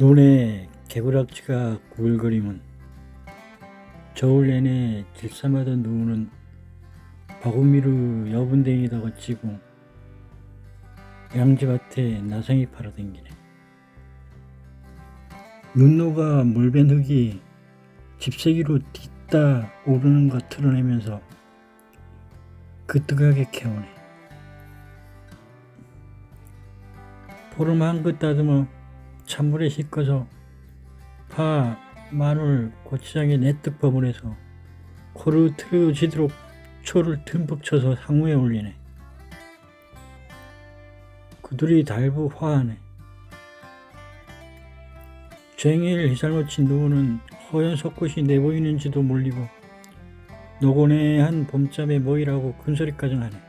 눈에 개구락지가 구글거림은 겨울 내내 질삼하던 누우는 바구미로 여분댕이다가 찌고 양지밭에 나성이 팔아 댕기네. 눈노가 물밴 흙이 집세기로 뒤따 오르는 것 틀어내면서 그뜨하게 캐오네. 보름 한끗 다듬어 찬물에 씻어서 파, 마늘, 고추장에 내뜩 버무려서 코를 틀어지도록 초를 듬뿍 쳐서 상무에 올리네. 그들이 달부 화하네. 쟁일 희살못친 누구는 허연 속끝이 내보이는지도 몰리고 노곤해한 봄잠에 모이라고 큰소리까지 하네.